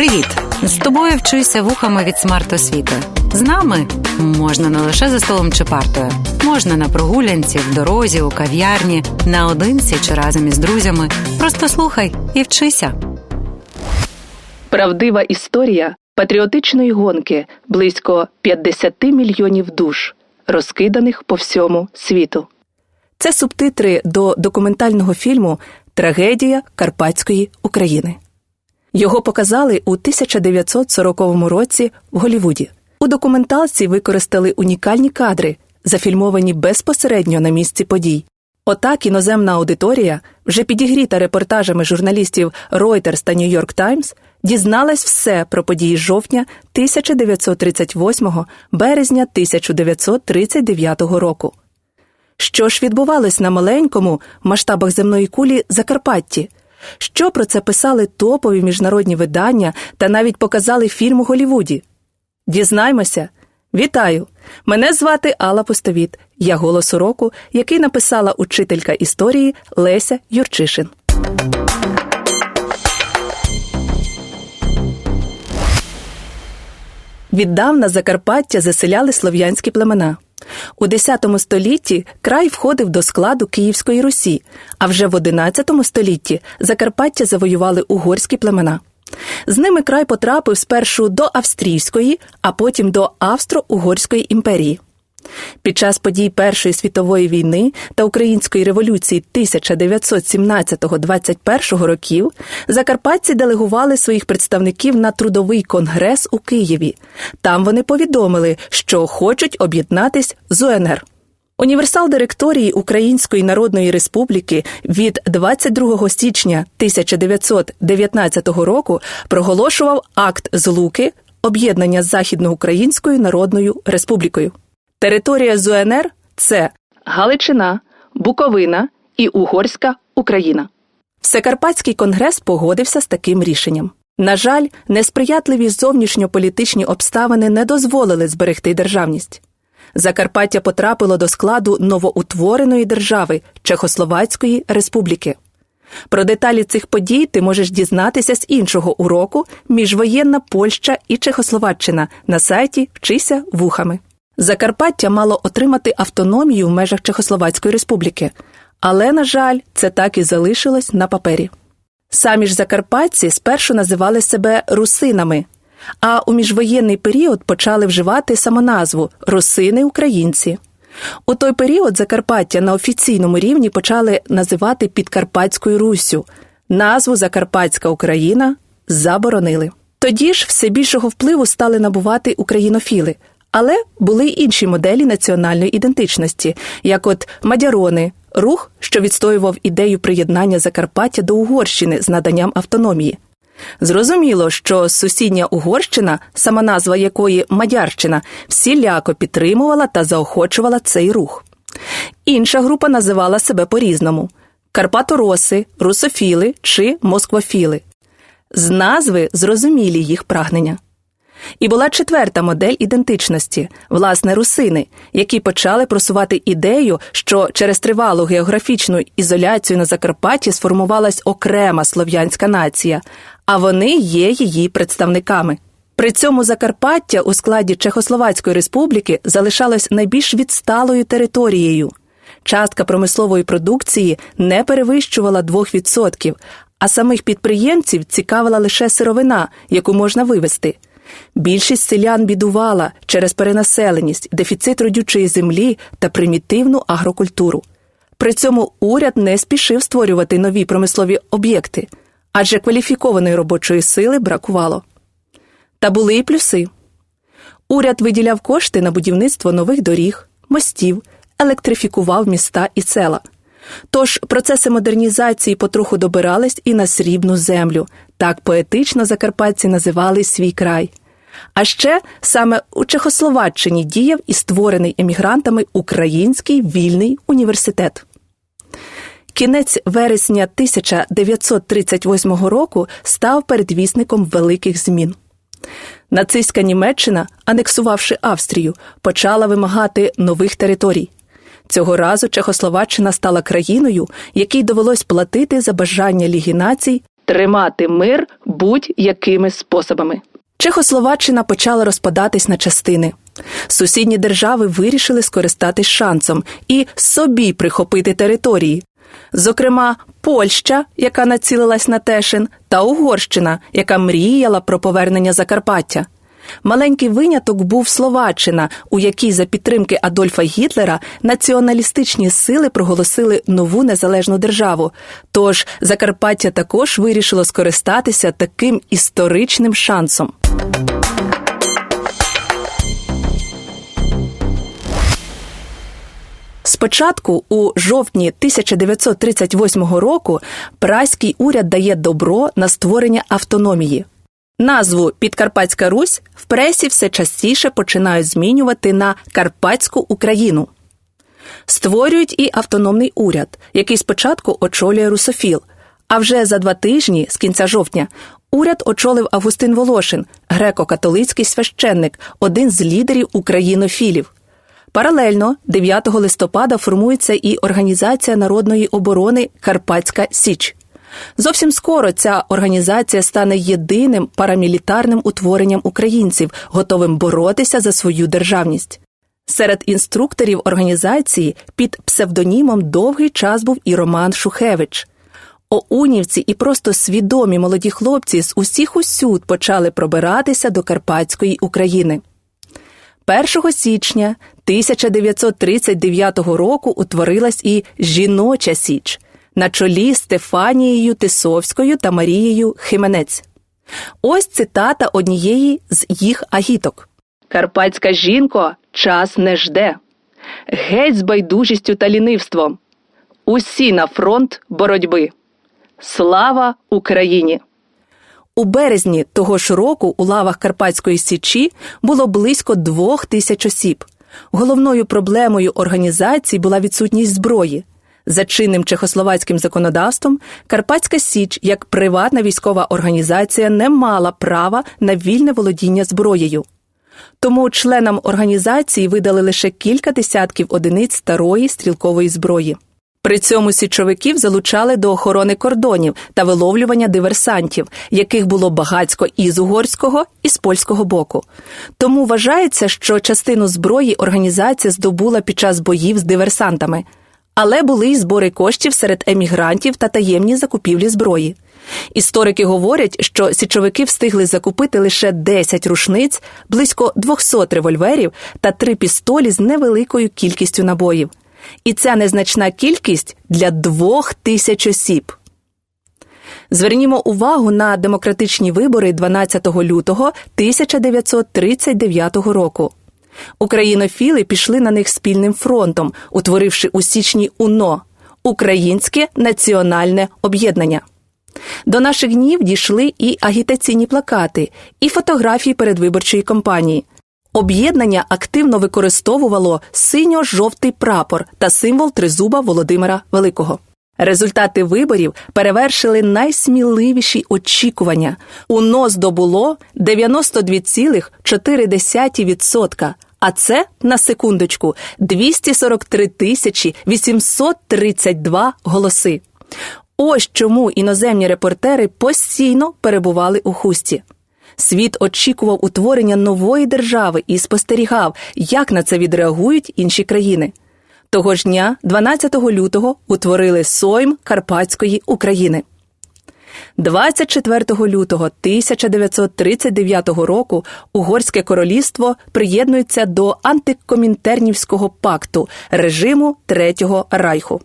Привіт! З тобою вчуся вухами від смарт-освіти. З нами можна не лише за столом чи партою, можна на прогулянці, в дорозі, у кав'ярні, наодинці чи разом із друзями. Просто слухай і вчися. Правдива історія патріотичної гонки близько 50 мільйонів душ, розкиданих по всьому світу. Це субтитри до документального фільму Трагедія Карпатської України. Його показали у 1940 році в Голлівуді. У документалці використали унікальні кадри, зафільмовані безпосередньо на місці подій. Отак іноземна аудиторія, вже підігріта репортажами журналістів Reuters та New York Times, дізналась все про події жовтня 1938 березня 1939 року. Що ж відбувалось на маленькому в масштабах земної кулі Закарпатті? Що про це писали топові міжнародні видання та навіть показали фільм у Голлівуді? Дізнаймося. Вітаю! Мене звати Алла Пустовіт. Я голос уроку, який написала учителька історії Леся Юрчишин. Віддавна Закарпаття заселяли слов'янські племена. У X столітті край входив до складу Київської Русі, а вже в XI столітті Закарпаття завоювали угорські племена. З ними край потрапив спершу до Австрійської, а потім до Австро-Угорської імперії. Під час подій Першої світової війни та Української революції 1917-21 років закарпатці делегували своїх представників на трудовий конгрес у Києві. Там вони повідомили, що хочуть об'єднатись з УНР. Універсал директорії Української Народної Республіки від 22 січня 1919 року проголошував акт злуки об'єднання з Західноукраїнською Народною Республікою. Територія ЗУНР це Галичина, Буковина і Угорська Україна. Всекарпатський конгрес погодився з таким рішенням. На жаль, несприятливі зовнішньополітичні обставини не дозволили зберегти державність. Закарпаття потрапило до складу новоутвореної держави Чехословацької республіки. Про деталі цих подій ти можеш дізнатися з іншого уроку Міжвоєнна Польща і Чехословаччина на сайті Вчися вухами. Закарпаття мало отримати автономію в межах Чехословацької республіки, але, на жаль, це так і залишилось на папері. Самі ж закарпатці спершу називали себе русинами, а у міжвоєнний період почали вживати самоназву русини українці. У той період Закарпаття на офіційному рівні почали називати Підкарпатською Руссю, назву Закарпатська Україна заборонили. Тоді ж все більшого впливу стали набувати українофіли, але були інші моделі національної ідентичності, як от мадярони, рух, що відстоював ідею приєднання Закарпаття до Угорщини з наданням автономії. Зрозуміло, що сусідня Угорщина, сама назва якої Мадярщина, всіляко підтримувала та заохочувала цей рух. Інша група називала себе по-різному Карпатороси, русофіли чи москвофіли. З назви зрозумілі їх прагнення. І була четверта модель ідентичності, власне, русини, які почали просувати ідею, що через тривалу географічну ізоляцію на Закарпатті сформувалась окрема слов'янська нація, а вони є її представниками. При цьому Закарпаття у складі Чехословацької республіки залишалось найбільш відсталою територією. Частка промислової продукції не перевищувала 2%, а самих підприємців цікавила лише сировина, яку можна вивезти. Більшість селян бідувала через перенаселеність, дефіцит родючої землі та примітивну агрокультуру. При цьому уряд не спішив створювати нові промислові об'єкти, адже кваліфікованої робочої сили бракувало. Та були й плюси. Уряд виділяв кошти на будівництво нових доріг, мостів, електрифікував міста і села. Тож процеси модернізації потроху добирались і на срібну землю. Так поетично закарпатці називали свій край. А ще саме у Чехословаччині діяв і створений емігрантами Український вільний університет. Кінець вересня 1938 року став передвісником великих змін. Нацистська Німеччина, анексувавши Австрію, почала вимагати нових територій. Цього разу Чехословаччина стала країною, якій довелось платити за бажання Ліги націй тримати мир будь-якими способами. Чехословаччина почала розпадатись на частини. Сусідні держави вирішили скористатись шансом і собі прихопити території. Зокрема, Польща, яка націлилась на Тешин, та Угорщина, яка мріяла про повернення Закарпаття. Маленький виняток був Словаччина, у якій за підтримки Адольфа Гітлера націоналістичні сили проголосили нову незалежну державу. Тож Закарпаття також вирішило скористатися таким історичним шансом. Спочатку, у жовтні 1938 року, праський уряд дає добро на створення автономії. Назву Підкарпатська Русь в пресі все частіше починають змінювати на Карпатську Україну. Створюють і автономний уряд, який спочатку очолює русофіл. А вже за два тижні, з кінця жовтня, уряд очолив Августин Волошин, греко-католицький священник, один з лідерів українофілів. Паралельно 9 листопада формується і Організація народної оборони Карпатська Січ. Зовсім скоро ця організація стане єдиним парамілітарним утворенням українців, готовим боротися за свою державність. Серед інструкторів організації під псевдонімом довгий час був і Роман Шухевич. Оунівці і просто свідомі молоді хлопці з усіх усюд почали пробиратися до Карпатської України. 1 січня 1939 року утворилась і жіноча січ на чолі Стефанією Тисовською та Марією Хименець. Ось цитата однієї з їх агіток: Карпатська жінко час не жде. Геть з байдужістю та лінивством. Усі на фронт боротьби. Слава Україні! У березні того ж року у лавах Карпатської Січі було близько двох тисяч осіб. Головною проблемою організації була відсутність зброї. За чинним чехословацьким законодавством Карпатська Січ як приватна військова організація не мала права на вільне володіння зброєю. Тому членам організації видали лише кілька десятків одиниць старої стрілкової зброї. При цьому січовиків залучали до охорони кордонів та виловлювання диверсантів, яких було багацько і з угорського, і з польського боку. Тому вважається, що частину зброї організація здобула під час боїв з диверсантами, але були й збори коштів серед емігрантів та таємні закупівлі зброї. Історики говорять, що січовики встигли закупити лише 10 рушниць, близько 200 револьверів та три пістолі з невеликою кількістю набоїв. І ця незначна кількість для двох тисяч осіб. Звернімо увагу на демократичні вибори 12 лютого 1939 року. Українофіли пішли на них спільним фронтом, утворивши у січні УНО Українське національне об'єднання. До наших днів дійшли і агітаційні плакати, і фотографії передвиборчої кампанії. Об'єднання активно використовувало синьо-жовтий прапор та символ тризуба Володимира Великого. Результати виборів перевершили найсміливіші очікування. УНО здобуло 92,4%, а це на секундочку 243 тисячі 832 голоси. Ось чому іноземні репортери постійно перебували у хусті. Світ очікував утворення нової держави і спостерігав, як на це відреагують інші країни. Того ж дня, 12 лютого, утворили Сойм Карпатської України. 24 лютого 1939 року Угорське королівство приєднується до антикомінтернівського пакту режиму Третього Райху.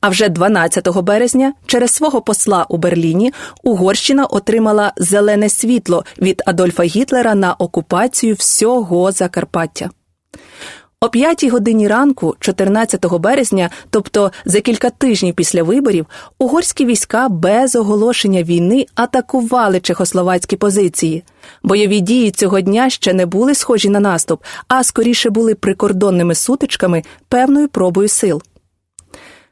А вже 12 березня через свого посла у Берліні Угорщина отримала зелене світло від Адольфа Гітлера на окупацію всього Закарпаття. О п'ятій годині ранку, 14 березня, тобто за кілька тижнів після виборів, угорські війська без оголошення війни атакували чехословацькі позиції. Бойові дії цього дня ще не були схожі на наступ, а скоріше були прикордонними сутичками певною пробою сил.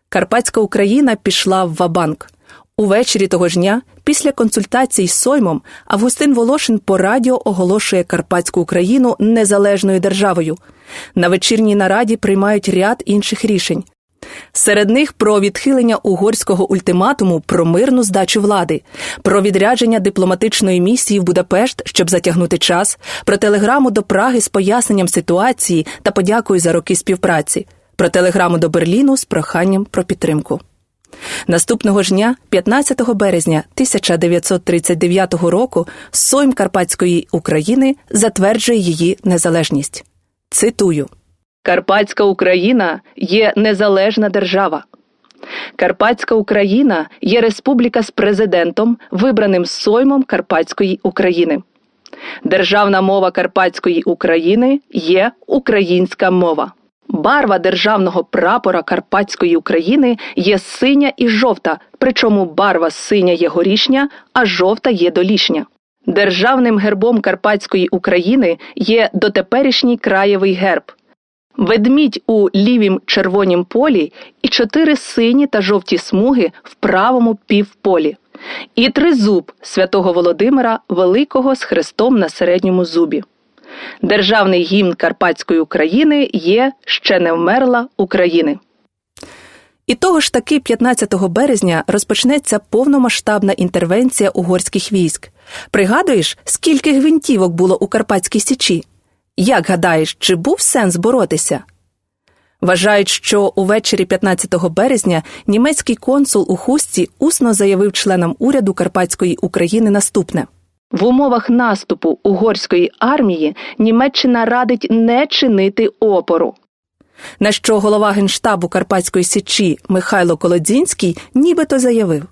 Карпатська Україна пішла в Вабанк. Увечері того ж дня, після консультацій з Соймом, Августин Волошин по радіо оголошує Карпатську Україну незалежною державою. На вечірній нараді приймають ряд інших рішень. Серед них про відхилення угорського ультиматуму про мирну здачу влади, про відрядження дипломатичної місії в Будапешт, щоб затягнути час, про телеграму до Праги з поясненням ситуації та подякою за роки співпраці, про телеграму до Берліну з проханням про підтримку. Наступного ж дня, 15 березня 1939 року, Сойм Карпатської України затверджує її незалежність. Цитую. Карпатська Україна є незалежна держава. Карпатська Україна є республіка з президентом, вибраним Соймом Карпатської України. Державна мова Карпатської України є українська мова. Барва державного прапора Карпатської України є синя і жовта, причому барва синя є горішня, а жовта є долішня. Державним гербом Карпатської України є дотеперішній краєвий герб. Ведмідь у лівім червонім полі і чотири сині та жовті смуги в правому півполі, і тризуб святого Володимира Великого з хрестом на середньому зубі. Державний гімн Карпатської України є ще не вмерла України. І того ж таки 15 березня розпочнеться повномасштабна інтервенція угорських військ. Пригадуєш, скільки гвинтівок було у Карпатській Січі? Як гадаєш, чи був сенс боротися? Вважають, що увечері 15 березня німецький консул у хусті усно заявив членам уряду Карпатської України наступне. В умовах наступу угорської армії Німеччина радить не чинити опору. На що голова генштабу Карпатської січі Михайло Колодзінський нібито заявив: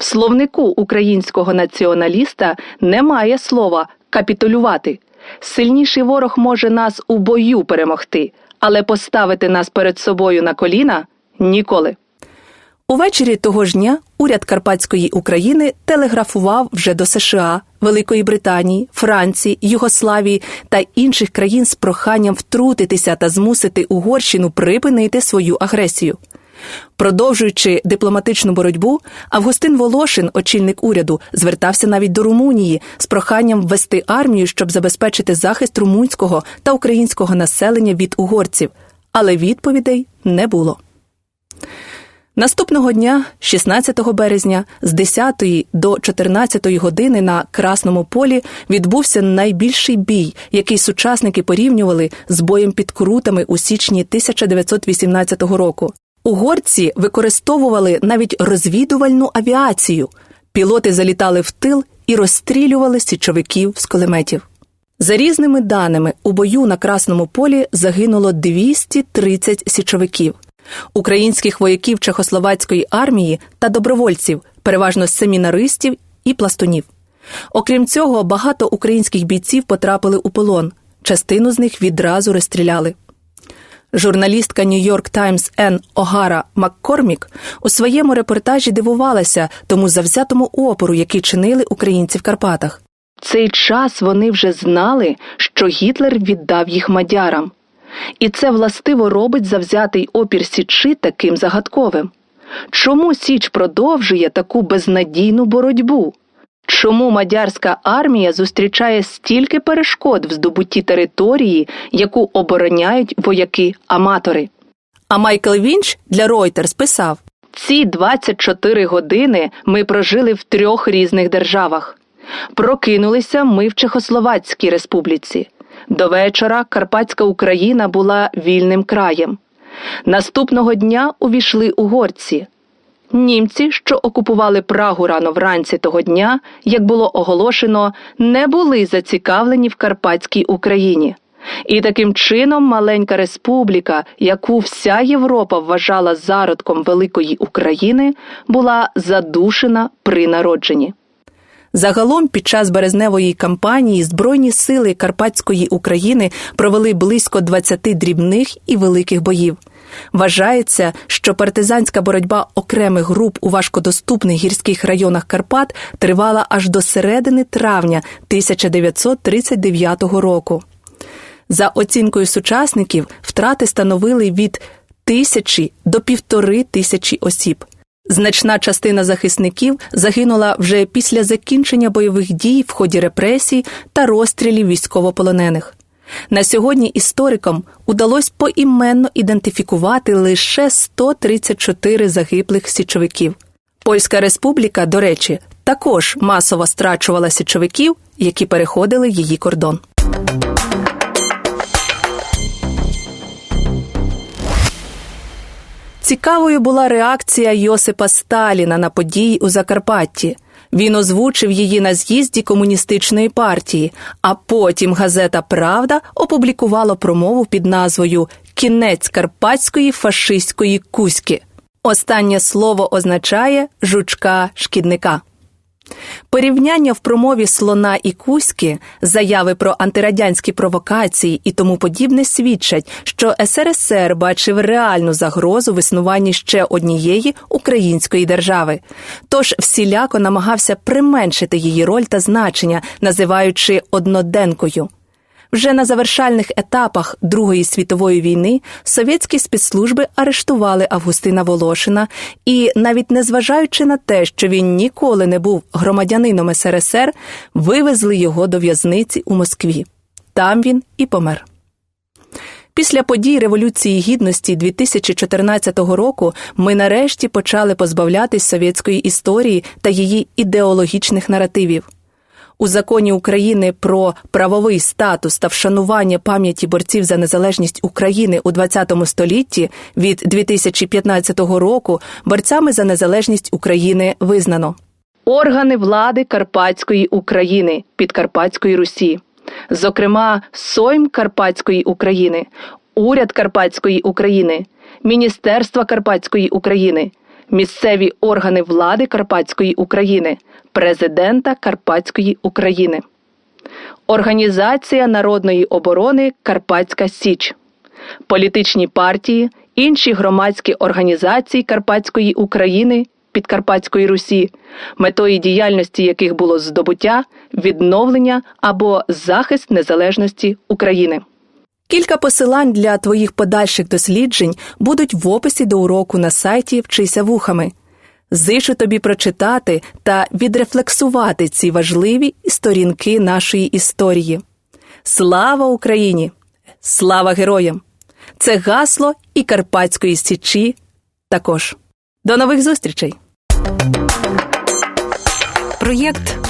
в словнику українського націоналіста немає слова капітулювати. Сильніший ворог може нас у бою перемогти, але поставити нас перед собою на коліна ніколи. Увечері того ж дня уряд Карпатської України телеграфував вже до США, Великої Британії, Франції, Югославії та інших країн з проханням втрутитися та змусити Угорщину припинити свою агресію. Продовжуючи дипломатичну боротьбу, Августин Волошин, очільник уряду, звертався навіть до Румунії з проханням ввести армію, щоб забезпечити захист румунського та українського населення від угорців, але відповідей не було. Наступного дня, 16 березня, з 10 до 14 години на Красному полі відбувся найбільший бій, який сучасники порівнювали з боєм під крутами у січні 1918 року. Угорці використовували навіть розвідувальну авіацію. Пілоти залітали в тил і розстрілювали січовиків з кулеметів. За різними даними, у бою на Красному полі загинуло 230 січовиків українських вояків Чехословацької армії та добровольців, переважно семінаристів і пластунів. Окрім цього, багато українських бійців потрапили у полон. Частину з них відразу розстріляли. Журналістка Нью-Йорк Таймс Ен Огара Маккормік у своєму репортажі дивувалася тому завзятому опору, який чинили українці в Карпатах. Цей час вони вже знали, що Гітлер віддав їх мадярам. І це властиво робить завзятий опір Січі таким загадковим. Чому Січ продовжує таку безнадійну боротьбу? Чому мадярська армія зустрічає стільки перешкод в здобутті території, яку обороняють вояки-аматори? А Майкл Вінч для Reuters писав: ці 24 години ми прожили в трьох різних державах. Прокинулися ми в Чехословацькій республіці. До вечора Карпатська Україна була вільним краєм. Наступного дня увійшли угорці. Німці, що окупували Прагу рано вранці того дня, як було оголошено, не були зацікавлені в Карпатській Україні. І таким чином маленька республіка, яку вся Європа вважала зародком великої України, була задушена при народженні. Загалом під час березневої кампанії Збройні сили Карпатської України провели близько 20 дрібних і великих боїв. Вважається, що партизанська боротьба окремих груп у важкодоступних гірських районах Карпат тривала аж до середини травня 1939 року. За оцінкою сучасників, втрати становили від тисячі до півтори тисячі осіб. Значна частина захисників загинула вже після закінчення бойових дій в ході репресій та розстрілів військовополонених. На сьогодні історикам удалось поіменно ідентифікувати лише 134 загиблих січовиків. Польська республіка, до речі, також масово страчувала січовиків, які переходили її кордон. Цікавою була реакція Йосипа Сталіна на події у Закарпатті. Він озвучив її на з'їзді комуністичної партії, а потім газета Правда опублікувала промову під назвою Кінець карпатської фашистської кузьки. Останнє слово означає жучка шкідника. Порівняння в промові слона і кузьки, заяви про антирадянські провокації і тому подібне свідчать, що СРСР бачив реальну загрозу в існуванні ще однієї української держави. Тож всіляко намагався применшити її роль та значення, називаючи одноденкою. Вже на завершальних етапах Другої світової війни совєтські спецслужби арештували Августина Волошина і, навіть незважаючи на те, що він ніколи не був громадянином СРСР, вивезли його до в'язниці у Москві. Там він і помер. Після подій Революції Гідності 2014 року ми нарешті почали позбавлятись совєтської історії та її ідеологічних наративів. У законі України про правовий статус та вшанування пам'яті борців за незалежність України у ХХ столітті від 2015 року борцями за незалежність України визнано. Органи влади Карпатської України Підкарпатської Русі, зокрема Сойм Карпатської України, Уряд Карпатської України, Міністерства Карпатської України, місцеві органи влади Карпатської України, президента Карпатської України, Організація народної оборони Карпатська Січ, політичні партії, інші громадські організації Карпатської України, Підкарпатської Русі, метою діяльності яких було здобуття, відновлення або захист незалежності України. Кілька посилань для твоїх подальших досліджень будуть в описі до уроку на сайті Вчися вухами. Зишу тобі прочитати та відрефлексувати ці важливі сторінки нашої історії. Слава Україні! Слава героям! Це гасло і Карпатської Січі також. До нових зустрічей! Проєкт